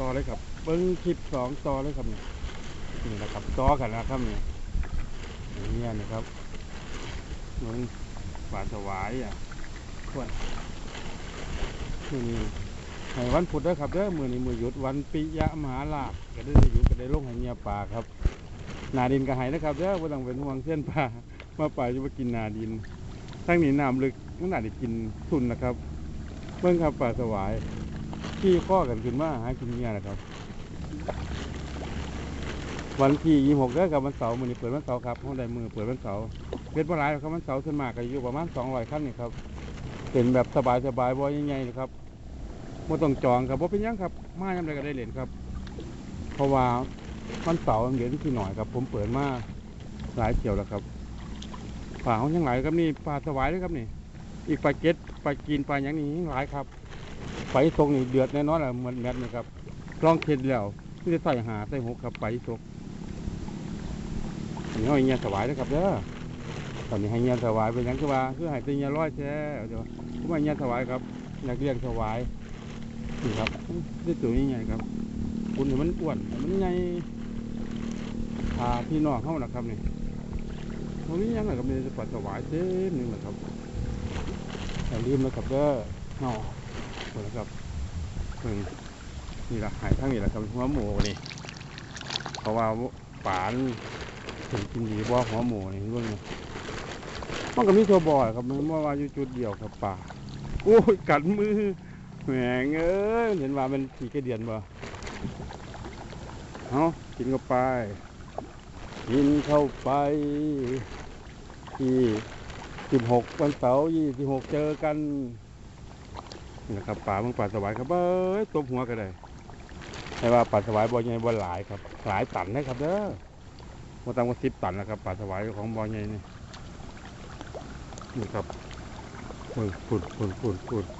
ต่อเลยครับ เบิ้งคลิปสองต่อเลยครับนี่นี่นะครับต่อกันนะครับนี่อย่างเงี้ยนะครับเหมือนปลาสวายอะขวดนี่นี่ให้วันพุธด้อครับเด้อมือนี้มือหยุดวันปิยะมหาลาภก็ได้หยุดก็ได้ลงให้เงียปลาครับ นาดินก็หายนะครับเด้อบ่ต้องเป็นห่วงเส้นปลามาปลาจะมากินนาดินทั้งนี้น้ำลึกมันน่าจะกินทุนนะครับเบิ่งครับปลาสวาย ขี่ข้อกันขึ้นมาหากินเนี่ยนะครับ วันที่ยี่หกเด้อครับวันเสาร์มือนี้เปิดวันเสาร์ครับห้องใดมือเปิดวันเสาร์เปิดเมื่อไรครับวันเสาร์ส่วนมากก็อยู่ประมาณสองร้อยขั้นนี่ครับเป็นแบบสบายสบายบ่ยังไงนะครับไม่ต้องจองครับว่าเป็นยังครับมายังไงก็ได้เหรียญครับ เพราะว่าวันเสาร์เหรียญที่หน่อยครับ ผมเปิดมาหลายเที่ยวแล้วครับป่าเขายังหลายครับนี่ปลาสวายด้วยครับนี่ อีกปลาเก็ดปลากีนปลาอย่างนี้หลายครับ ไปทรงนี่เดือดแน่นอนแหละเหมือนแมทนี่ครับลองเค็ดแล้วที่จะใส่หาใส่หกครับไปทรงนนี้เอาเงี้ยถวายนะครับเด้อตอนนี้ให้เงี้ยถวายเป็นยังคือว่าคือให้ตีเงี้ยร้อยแช่เดี๋ยวผมให้เงี้ยถวายครับอยากเรียกถวายนี่ครับนี่ตัวนี้ไงครับคุณเห็นมันอ้วนมันใหญ่พาพี่น้องเข้านะครับนี่ตรงนี้ยังไงครับนี่จะปัดถวายเต็มนี่แหละครับอย่าลืมนะครับเด้อเนาะ หมดแล้วครับเพิ่งนี่ละหายทั้งนี่แหละครับหัวหมูนี่เพราะว่าป่านถึงกินดีบ่หัวหมูนี่เรื่องนี้มันก็มีตัวบ่อยครับมันว่าว่าอยู่จุดเดียวครับป่าโอ้ยกัดมือแหมงเอ้ยเห็นว่ามันขี่กระเดียนบ่เอากินเข้าไป กินเข้าไปที่สิบหกวันเสาร์ยี่สิบหกเจอกัน นะครับป่าเมืองป่าสวายครับเอ้ยตบหัวก็ได้แต่ว่าป่าสวายบ่อใหญ่บ่หลายครับ หลายตันนะครับเด้อมาตามกันสิบตันนะครับป่าสวายของบ่อใหญ่นี่นี่ครับฝุ่นฝุ่นฝุ่นฝุ่นฝุ่น